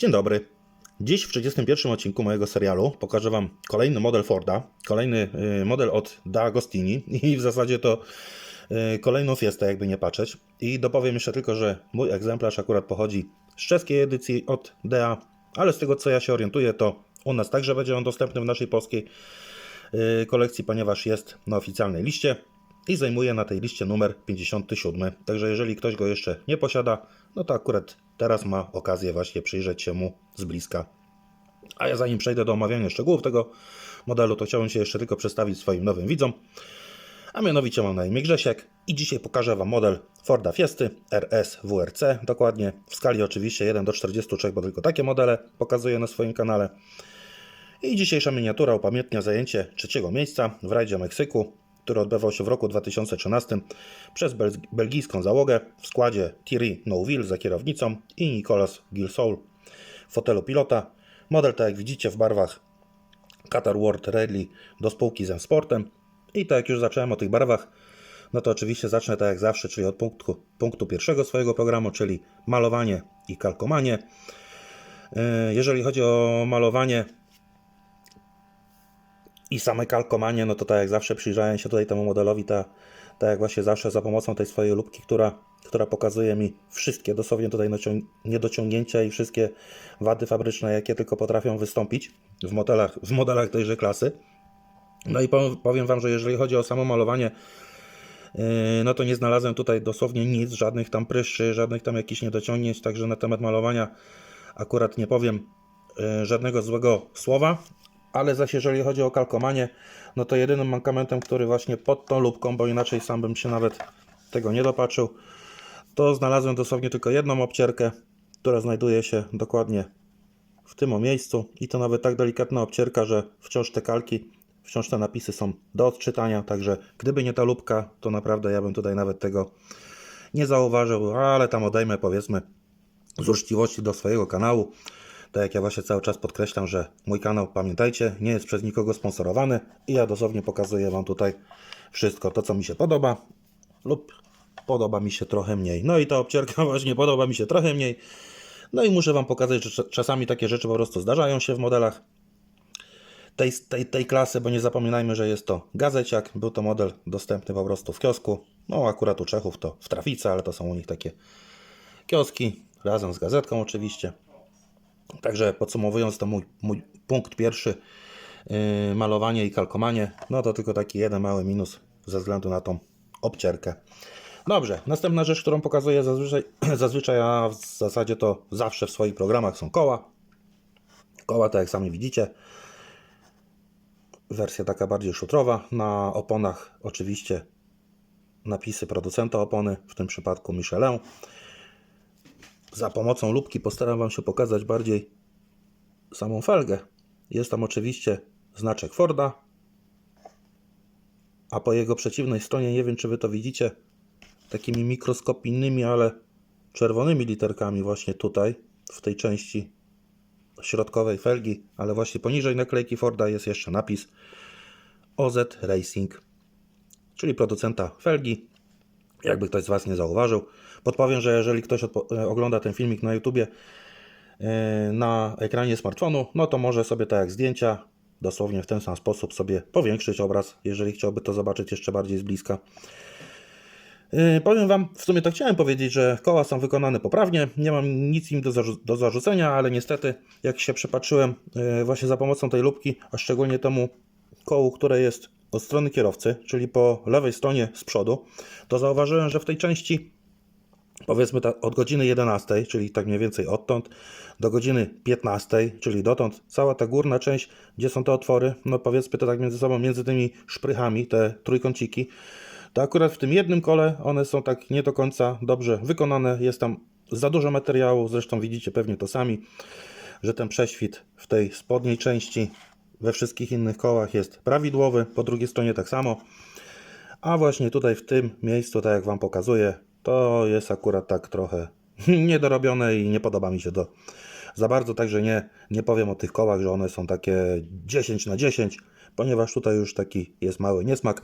Dzień dobry. Dziś w 31 odcinku mojego serialu pokażę Wam kolejny model Forda, kolejny y, model od D'Agostini i w zasadzie to y, kolejną Fiestę, jakby nie patrzeć. I dopowiem jeszcze tylko, że mój egzemplarz akurat pochodzi z czeskiej edycji od DA, ale z tego co ja się orientuję, to u nas także będzie on dostępny w naszej polskiej y, kolekcji, ponieważ jest na oficjalnej liście i zajmuje na tej liście numer 57. Także jeżeli ktoś go jeszcze nie posiada, no to akurat teraz ma okazję właśnie przyjrzeć się mu z bliska. A ja zanim przejdę do omawiania szczegółów tego modelu, to chciałbym się jeszcze tylko przedstawić swoim nowym widzom. A mianowicie mam na imię Grzesiek i dzisiaj pokażę Wam model Forda Fiesty RS WRC, dokładnie w skali oczywiście 1 do 43, bo tylko takie modele pokazuję na swoim kanale. I dzisiejsza miniatura upamiętnia zajęcie trzeciego miejsca w rajdzie Meksyku, który odbywał się w roku 2013 przez bel- belgijską załogę w składzie Thierry Neuville za kierownicą i Nicolas Gilsoul w fotelu pilota. Model, tak jak widzicie, w barwach Qatar World Rally do spółki z Sportem. I tak jak już zacząłem o tych barwach, no to oczywiście zacznę tak jak zawsze, czyli od punktu, punktu pierwszego swojego programu, czyli malowanie i kalkomanie. Yy, Jeżeli chodzi o malowanie, i same kalkomanie, no to tak jak zawsze przyjrzałem się tutaj temu modelowi, ta, tak jak właśnie zawsze za pomocą tej swojej lubki, która, która pokazuje mi wszystkie dosłownie tutaj docią- niedociągnięcia i wszystkie wady fabryczne, jakie tylko potrafią wystąpić w modelach, w modelach tejże klasy. No i powiem, powiem Wam, że jeżeli chodzi o samo malowanie, yy, no to nie znalazłem tutaj dosłownie nic, żadnych tam pryszczy, żadnych tam jakichś niedociągnięć, także na temat malowania akurat nie powiem yy, żadnego złego słowa, ale zaś jeżeli chodzi o kalkomanie, no to jedynym mankamentem, który właśnie pod tą lubką, bo inaczej sam bym się nawet tego nie dopatrzył, to znalazłem dosłownie tylko jedną obcierkę, która znajduje się dokładnie w tym miejscu. I to nawet tak delikatna obcierka, że wciąż te kalki, wciąż te napisy są do odczytania, także gdyby nie ta lubka, to naprawdę ja bym tutaj nawet tego nie zauważył, ale tam odejmę powiedzmy z uczciwości do swojego kanału. Tak jak ja właśnie cały czas podkreślam, że mój kanał, pamiętajcie, nie jest przez nikogo sponsorowany i ja dosłownie pokazuję Wam tutaj wszystko to, co mi się podoba lub podoba mi się trochę mniej. No i ta obcierka właśnie podoba mi się trochę mniej. No i muszę Wam pokazać, że cza- czasami takie rzeczy po prostu zdarzają się w modelach tej, tej, tej klasy, bo nie zapominajmy, że jest to gazeciak. Był to model dostępny po prostu w kiosku. No akurat u Czechów to w Trafice, ale to są u nich takie kioski, razem z gazetką oczywiście. Także podsumowując to mój, mój punkt pierwszy, yy, malowanie i kalkomanie, no to tylko taki jeden mały minus ze względu na tą obcierkę. Dobrze, następna rzecz, którą pokazuję zazwyczaj, zazwyczaj a w zasadzie to zawsze w swoich programach są koła. Koła, tak jak sami widzicie, wersja taka bardziej szutrowa. Na oponach oczywiście napisy producenta opony, w tym przypadku Michelin. Za pomocą lubki postaram Wam się pokazać bardziej samą felgę. Jest tam oczywiście znaczek Forda, a po jego przeciwnej stronie, nie wiem czy Wy to widzicie, takimi mikroskopijnymi, ale czerwonymi literkami właśnie tutaj, w tej części środkowej felgi, ale właśnie poniżej naklejki Forda jest jeszcze napis OZ Racing, czyli producenta felgi, jakby ktoś z Was nie zauważył. Podpowiem, że jeżeli ktoś e, ogląda ten filmik na YouTubie e, na ekranie smartfonu, no to może sobie tak jak zdjęcia, dosłownie w ten sam sposób sobie powiększyć obraz, jeżeli chciałby to zobaczyć jeszcze bardziej z bliska. Yy, Powiem Wam, w sumie to chciałem powiedzieć, że koła są wykonane poprawnie, nie mam nic im do, zarzu- do zarzucenia, ale niestety jak się przypatrzyłem yy, właśnie za pomocą tej lubki, a szczególnie temu kołu, które jest od strony kierowcy, czyli po lewej stronie z przodu, to zauważyłem, że w tej części powiedzmy ta, od godziny 11, czyli tak mniej więcej odtąd, do godziny 15, czyli dotąd, cała ta górna część, gdzie są te otwory, no powiedzmy to tak między sobą, między tymi szprychami, te trójkąciki, to akurat w tym jednym kole one są tak nie do końca dobrze wykonane, jest tam za dużo materiału, zresztą widzicie pewnie to sami, że ten prześwit w tej spodniej części we wszystkich innych kołach jest prawidłowy, po drugiej stronie tak samo, a właśnie tutaj w tym miejscu, tak jak Wam pokazuję, to jest akurat tak trochę niedorobione i nie podoba mi się to za bardzo, także nie, nie powiem o tych kołach, że one są takie 10 na 10, ponieważ tutaj już taki jest mały niesmak.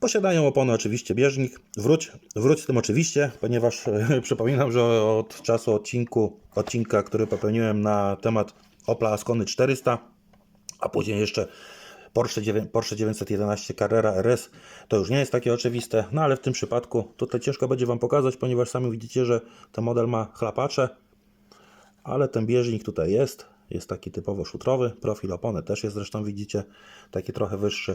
Posiadają opony oczywiście bieżnik. Wróć, wróć z tym oczywiście, ponieważ przypominam, że od czasu odcinku, odcinka, który popełniłem na temat Opla Ascony 400, a później jeszcze Porsche, 9, Porsche 911 Carrera RS, to już nie jest takie oczywiste, no ale w tym przypadku tutaj ciężko będzie Wam pokazać, ponieważ sami widzicie, że ten model ma chlapacze, ale ten bieżnik tutaj jest, jest taki typowo szutrowy, profil opony też jest zresztą widzicie, taki trochę wyższy.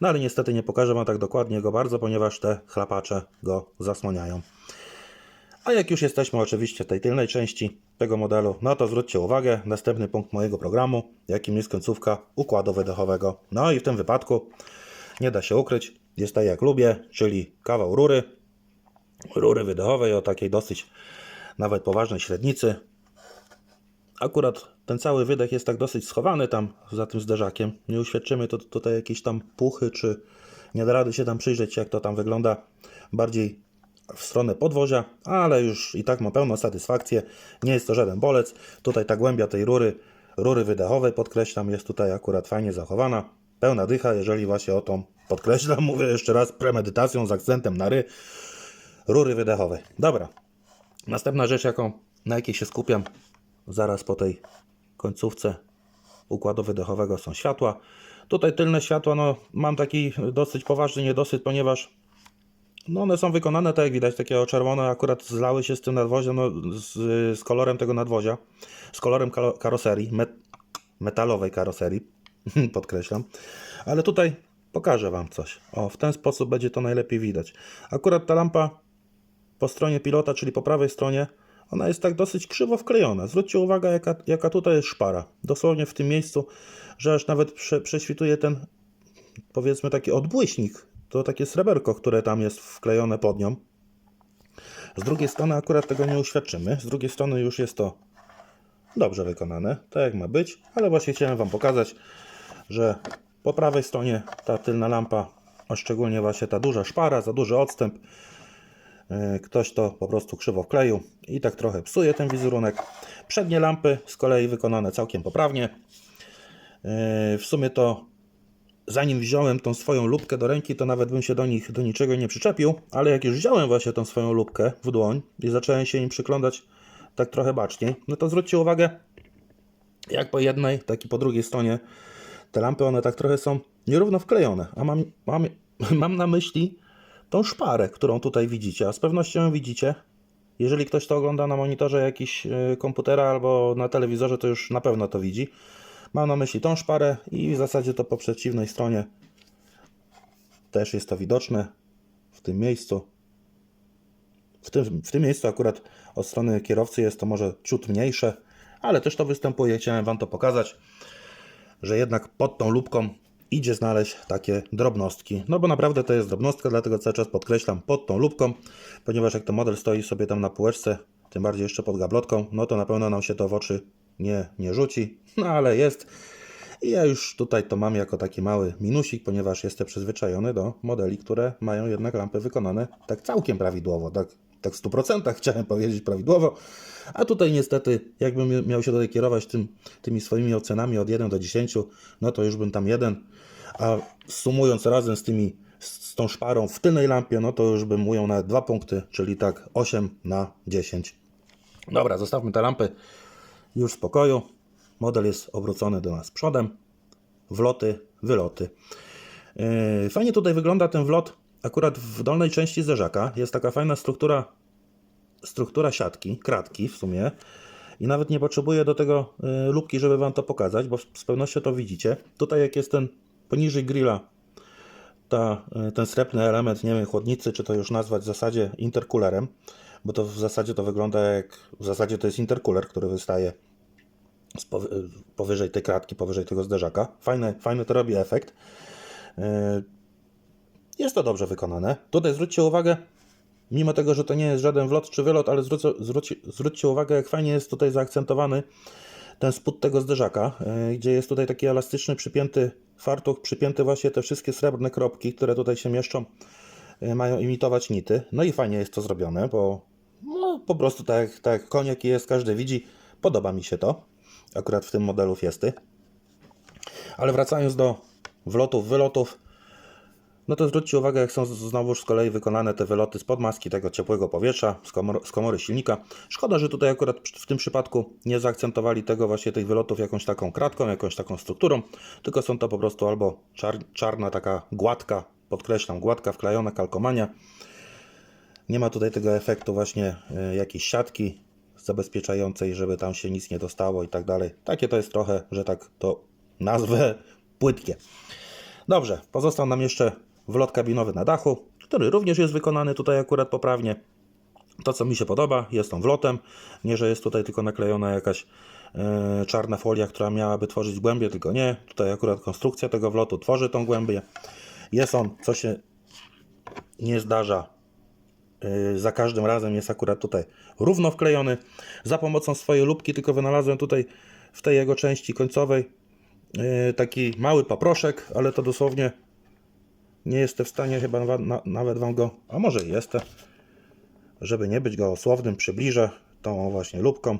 No ale niestety nie pokażę Wam tak dokładnie go bardzo, ponieważ te chlapacze go zasłaniają. A jak już jesteśmy oczywiście w tej tylnej części tego modelu, no to zwróćcie uwagę, następny punkt mojego programu, jakim jest końcówka układu wydechowego. No i w tym wypadku nie da się ukryć, jest tak jak lubię, czyli kawał rury, rury wydechowej o takiej dosyć nawet poważnej średnicy. Akurat ten cały wydech jest tak dosyć schowany tam za tym zderzakiem. Nie uświadczymy to tutaj jakieś tam puchy, czy nie da rady się tam przyjrzeć, jak to tam wygląda bardziej w stronę podwozia, ale już i tak mam pełną satysfakcję. Nie jest to żaden bolec. Tutaj ta głębia tej rury, rury wydechowej, podkreślam, jest tutaj akurat fajnie zachowana. Pełna dycha, jeżeli właśnie o tą podkreślam, mówię jeszcze raz, premedytacją z akcentem na ry, rury wydechowej. Dobra. Następna rzecz, jaką, na jakiej się skupiam zaraz po tej końcówce układu wydechowego są światła. Tutaj tylne światła, no mam taki dosyć poważny niedosyt, ponieważ no one są wykonane, tak jak widać, takie czerwone, akurat zlały się z tym nadwoziem, no, z, z kolorem tego nadwozia, z kolorem karo- karoserii, met, metalowej karoserii, podkreślam. Ale tutaj pokażę Wam coś. O, w ten sposób będzie to najlepiej widać. Akurat ta lampa po stronie pilota, czyli po prawej stronie, ona jest tak dosyć krzywo wklejona. Zwróćcie uwagę, jaka, jaka tutaj jest szpara. Dosłownie w tym miejscu, że aż nawet prze, prześwituje ten, powiedzmy, taki odbłyśnik. To takie sreberko, które tam jest wklejone pod nią. Z drugiej strony akurat tego nie uświadczymy. Z drugiej strony już jest to dobrze wykonane, tak jak ma być. Ale właśnie chciałem Wam pokazać, że po prawej stronie ta tylna lampa, a szczególnie właśnie ta duża szpara, za duży odstęp, E, Ktoś to po prostu krzywo wkleił i tak trochę psuje ten wizerunek. Przednie lampy z kolei wykonane całkiem poprawnie. E, W sumie to zanim wziąłem tą swoją lubkę do ręki, to nawet bym się do nich do niczego nie przyczepił, ale jak już wziąłem właśnie tą swoją lubkę w dłoń i zacząłem się im przyglądać tak trochę baczniej, no to zwróćcie uwagę, jak po jednej, tak i po drugiej stronie te lampy, one tak trochę są nierówno wklejone, a mam, mam, mam na myśli tą szparę, którą tutaj widzicie, a z pewnością ją widzicie. Jeżeli ktoś to ogląda na monitorze jakiś y, komputera albo na telewizorze, to już na pewno to widzi. Mam na myśli tą szparę i w zasadzie to po przeciwnej stronie też jest to widoczne w tym miejscu. W tym, w tym miejscu akurat od strony kierowcy jest to może ciut mniejsze, ale też to występuje. Chciałem Wam to pokazać, że jednak pod tą lubką idzie znaleźć takie drobnostki. No bo naprawdę to jest drobnostka, dlatego cały czas podkreślam pod tą lubką, ponieważ jak ten model stoi sobie tam na półeczce, tym bardziej jeszcze pod gablotką, no to na pewno nam się to w oczy nie, nie rzuci, no ale jest. I ja już tutaj to mam jako taki mały minusik, ponieważ jestem przyzwyczajony do modeli, które mają jednak lampy wykonane tak całkiem prawidłowo, tak, tak w 100% chciałem powiedzieć prawidłowo, a tutaj niestety jakbym miał się tutaj kierować tym, tymi swoimi ocenami od 1 do 10, no to już bym tam jeden, a sumując razem z tymi z tą szparą w tylnej lampie, no to już bym ujął nawet dwa punkty, czyli tak 8 na 10. Dobra, zostawmy te lampy już w spokoju. Model jest obrócony do nas przodem. Wloty, wyloty. Yy, Fajnie tutaj wygląda ten wlot akurat w dolnej części zderzaka. Jest taka fajna struktura, struktura siatki, kratki w sumie. I nawet nie potrzebuję do tego yy, lubki, żeby Wam to pokazać, bo z pewnością to widzicie. Tutaj jak jest ten poniżej grilla ta, y, ten srebrny element, nie wiem, chłodnicy, czy to już nazwać w zasadzie intercoolerem, bo to w zasadzie to wygląda jak, w zasadzie to jest intercooler, który wystaje powyżej tej kratki, powyżej tego zderzaka. Fajny, fajny to robi efekt. Y, Jest to dobrze wykonane. Tutaj zwróćcie uwagę, mimo tego, że to nie jest żaden wlot czy wylot, ale zwróćcie, zwróćcie, zwróćcie uwagę, jak fajnie jest tutaj zaakcentowany ten spód tego zderzaka, yy, gdzie jest tutaj taki elastyczny, przypięty fartuch, przypięty właśnie te wszystkie srebrne kropki, które tutaj się mieszczą, yy, mają imitować nity. No i fajnie jest to zrobione, bo po prostu tak, tak koniak jest, każdy widzi. Podoba mi się to, akurat w tym modelu Fiesty. Ale wracając do wlotów, wylotów, No to zwróćcie uwagę, jak są znowuż z kolei wykonane te wyloty spod maski tego ciepłego powietrza, z, z komory silnika. Szkoda, że tutaj akurat w tym przypadku nie zaakcentowali tego właśnie tych wylotów jakąś taką kratką, jakąś taką strukturą, tylko są to po prostu albo czar, czarna taka gładka, podkreślam, gładka wklejona kalkomania. Nie ma tutaj tego efektu właśnie y, jakiejś siatki zabezpieczającej, żeby tam się nic nie dostało i tak dalej. Takie to jest trochę, że tak to nazwę, płytkie. Dobrze, pozostał nam jeszcze wlot kabinowy na dachu, który również jest wykonany tutaj akurat poprawnie. To, co mi się podoba, jest tą wlotem. Nie, że jest tutaj tylko naklejona jakaś e, czarna folia, która miałaby tworzyć głębię, tylko nie. Tutaj akurat konstrukcja tego wlotu tworzy tą głębię. Jest on, co się nie zdarza e, za każdym razem, jest akurat tutaj równo wklejony. Za pomocą swojej lubki tylko wynalazłem tutaj w tej jego części końcowej e, taki mały paproszek, ale to dosłownie nie jestem w stanie chyba na, na, nawet Wam go, a może jestem, żeby nie być gołosłownym, przybliżę tą właśnie lubką,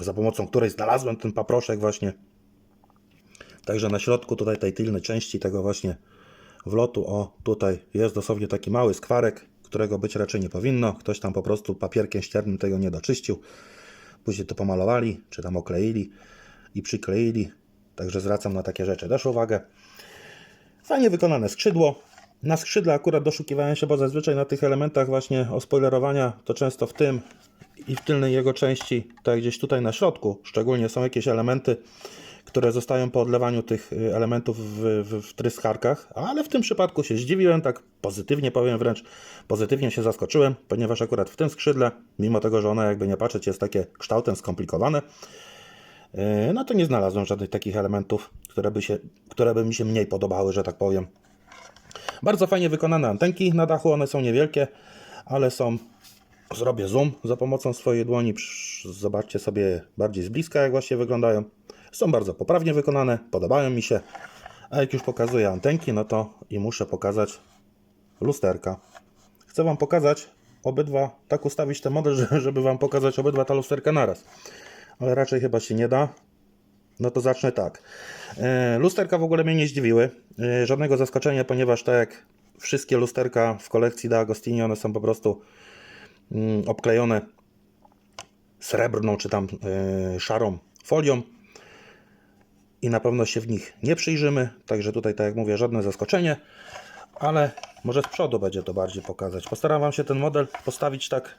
za pomocą której znalazłem ten paproszek właśnie. Także na środku tutaj tej tylnej części tego właśnie wlotu, o tutaj jest dosłownie taki mały skwarek, którego być raczej nie powinno. Ktoś tam po prostu papierkiem ściernym tego nie doczyścił. Później to pomalowali, czy tam okleili i przykleili. Także zwracam na takie rzeczy też uwagę. Fajnie wykonane skrzydło. Na skrzydle akurat doszukiwałem się, bo zazwyczaj na tych elementach właśnie ospoilerowania to często w tym i w tylnej jego części, tak gdzieś tutaj na środku, szczególnie są jakieś elementy, które zostają po odlewaniu tych y, elementów w, w, w tryskarkach, ale w tym przypadku się zdziwiłem, tak pozytywnie powiem wręcz, pozytywnie się zaskoczyłem, ponieważ akurat w tym skrzydle, mimo tego, że ono jakby nie patrzeć jest takie kształtem skomplikowane, yy, no to nie znalazłem żadnych takich elementów, które by, się, które by mi się mniej podobały, że tak powiem. Bardzo fajnie wykonane antenki na dachu, one są niewielkie, ale są, zrobię zoom za pomocą swojej dłoni, zobaczcie sobie bardziej z bliska jak właśnie wyglądają. Są bardzo poprawnie wykonane, podobają mi się, a jak już pokazuję antenki, no to i muszę pokazać lusterka. Chcę Wam pokazać obydwa, tak ustawić ten model, że- żeby Wam pokazać obydwa te lusterka naraz, ale raczej chyba się nie da. No to zacznę tak. E, Lusterka w ogóle mnie nie zdziwiły. E, Żadnego zaskoczenia, ponieważ tak jak wszystkie lusterka w kolekcji D'Agostini, one są po prostu mm, obklejone srebrną czy tam e, szarą folią i na pewno się w nich nie przyjrzymy. Także tutaj, tak jak mówię, żadne zaskoczenie, ale może z przodu będzie to bardziej pokazać. Postaram Wam się ten model postawić tak,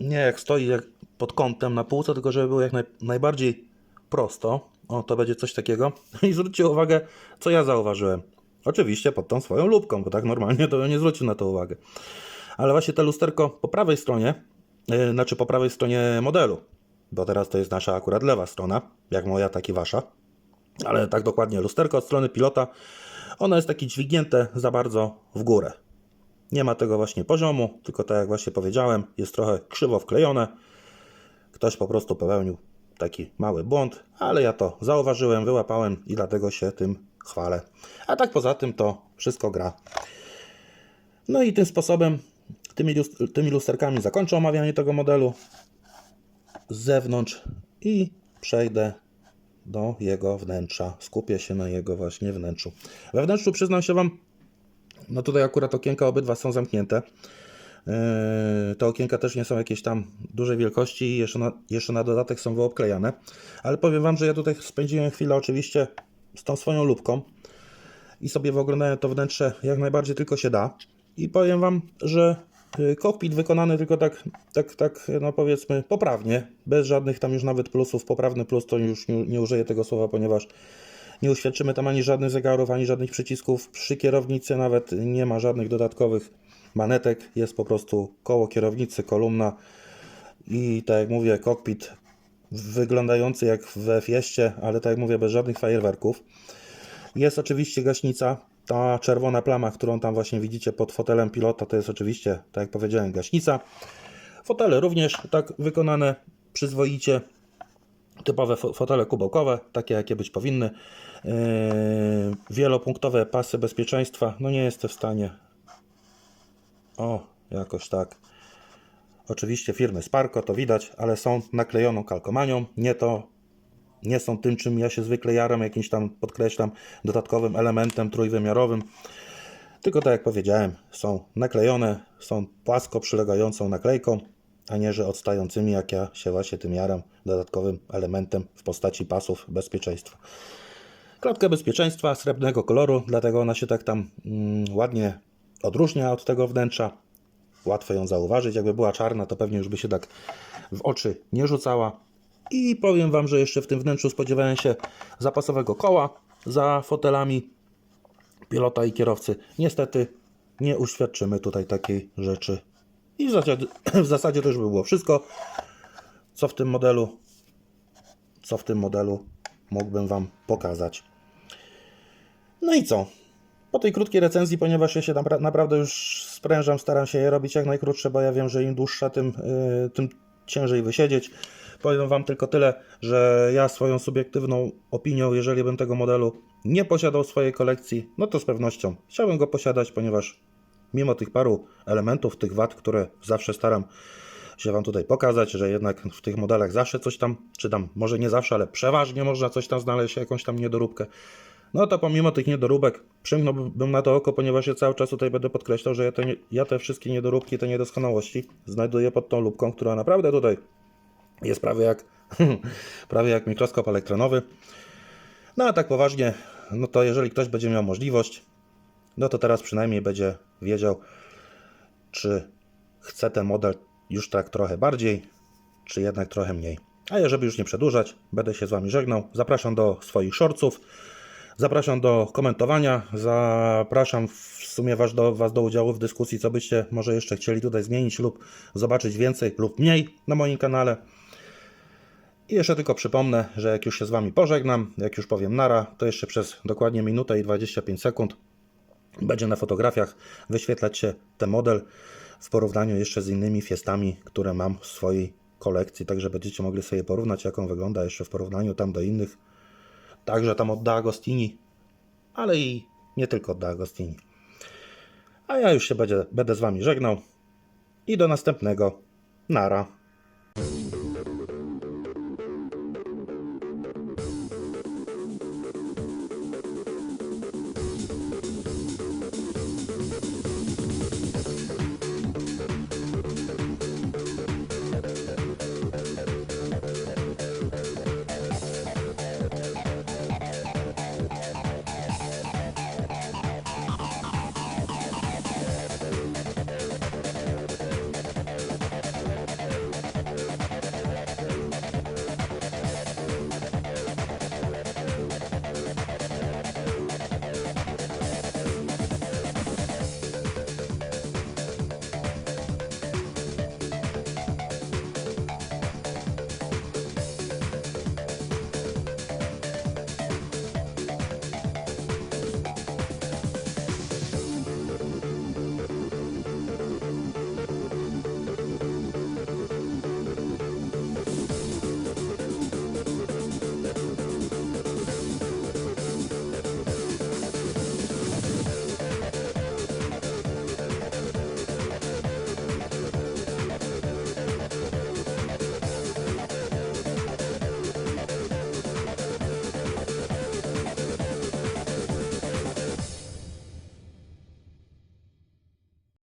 nie jak stoi jak pod kątem na półce, tylko żeby był jak naj, najbardziej prosto. O, to będzie coś takiego. I zwróćcie uwagę, co ja zauważyłem. Oczywiście pod tą swoją lubką, bo tak normalnie to bym nie zwrócił na to uwagę. Ale właśnie te lusterko po prawej stronie, yy, znaczy po prawej stronie modelu, bo teraz to jest nasza akurat lewa strona, jak moja, tak i wasza. Ale tak dokładnie, lusterko od strony pilota, ono jest takie dźwignięte za bardzo w górę. Nie ma tego właśnie poziomu, tylko tak jak właśnie powiedziałem, jest trochę krzywo wklejone. Ktoś po prostu popełnił taki mały błąd, ale ja to zauważyłem, wyłapałem i dlatego się tym chwalę. A tak poza tym to wszystko gra. No i tym sposobem, tymi, tymi lusterkami zakończę omawianie tego modelu z zewnątrz i przejdę do jego wnętrza. Skupię się na jego właśnie wnętrzu. We wnętrzu przyznam się Wam, no tutaj akurat okienka obydwa są zamknięte. Yy, Te okienka też nie są jakieś tam dużej wielkości i jeszcze na, jeszcze na dodatek są wyobklejane. Ale powiem Wam, że ja tutaj spędziłem chwilę oczywiście z tą swoją lubką i sobie wyoglądałem to wnętrze jak najbardziej tylko się da. I powiem Wam, że kokpit wykonany tylko tak, tak, tak no powiedzmy poprawnie, bez żadnych tam już nawet plusów. Poprawny plus to już nie, nie użyję tego słowa, ponieważ nie uświadczymy tam ani żadnych zegarów, ani żadnych przycisków. Przy kierownicy nawet nie ma żadnych dodatkowych manetek. Jest po prostu koło kierownicy, kolumna i tak jak mówię, kokpit wyglądający jak w F-jeździe, ale tak jak mówię, bez żadnych fajerwerków. Jest oczywiście gaśnica. Ta czerwona plama, którą tam właśnie widzicie pod fotelem pilota, to jest oczywiście, tak jak powiedziałem, gaśnica. Fotele również tak wykonane przyzwoicie. Typowe fo- fotele kubełkowe, takie jakie być powinny. Yy, wielopunktowe pasy bezpieczeństwa. No nie jestem w stanie. O, jakoś tak. Oczywiście firmy Sparko, to widać, ale są naklejoną kalkomanią. Nie to nie są tym, czym ja się zwykle jaram, jakimś tam, podkreślam, dodatkowym elementem trójwymiarowym. Tylko tak jak powiedziałem, są naklejone, są płasko przylegającą naklejką, a nie że odstającymi, jak ja się właśnie tym jaram, dodatkowym elementem w postaci pasów bezpieczeństwa. Klatka bezpieczeństwa srebrnego koloru, dlatego ona się tak tam mm, ładnie odróżnia od tego wnętrza. Łatwo ją zauważyć. Jakby była czarna, to pewnie już by się tak w oczy nie rzucała. I powiem Wam, że jeszcze w tym wnętrzu spodziewałem się zapasowego koła za fotelami pilota i kierowcy. Niestety nie uświadczymy tutaj takiej rzeczy. I w zasadzie, w zasadzie to już by było wszystko, co w tym modelu, co w tym modelu mógłbym Wam pokazać. No i co? Po tej krótkiej recenzji, ponieważ ja się napra- naprawdę już sprężam, staram się je robić jak najkrótsze, bo ja wiem, że im dłuższa, tym, yy, tym ciężej wysiedzieć. Powiem Wam tylko tyle, że ja swoją subiektywną opinią, jeżeli bym tego modelu nie posiadał w swojej kolekcji, no to z pewnością chciałbym go posiadać, ponieważ mimo tych paru elementów, tych wad, które zawsze staram się Wam tutaj pokazać, że jednak w tych modelach zawsze coś tam, czy tam może nie zawsze, ale przeważnie można coś tam znaleźć, jakąś tam niedoróbkę. No to pomimo tych niedoróbek przymknąłbym na to oko, ponieważ ja cały czas tutaj będę podkreślał, że ja te, ja te wszystkie niedoróbki, te niedoskonałości znajduję pod tą lubką, która naprawdę tutaj jest prawie jak, prawie jak mikroskop elektronowy. No a tak poważnie, no to jeżeli ktoś będzie miał możliwość, no to teraz przynajmniej będzie wiedział, czy chce ten model już tak trochę bardziej, czy jednak trochę mniej. A ja, żeby już nie przedłużać, będę się z Wami żegnał. Zapraszam do swoich shortców, zapraszam do komentowania, zapraszam w sumie was do, was do udziału w dyskusji, co byście może jeszcze chcieli tutaj zmienić lub zobaczyć więcej lub mniej na moim kanale. I jeszcze tylko przypomnę, że jak już się z Wami pożegnam, jak już powiem nara, to jeszcze przez dokładnie minutę i 25 sekund będzie na fotografiach wyświetlać się ten model w porównaniu jeszcze z innymi fiestami, które mam w swojej kolekcji, także będziecie mogli sobie porównać, jak on wygląda jeszcze w porównaniu tam do innych, także tam od D'Agostini, ale i nie tylko od D'Agostini. A ja już się będzie, będę z Wami żegnał i do następnego. Nara.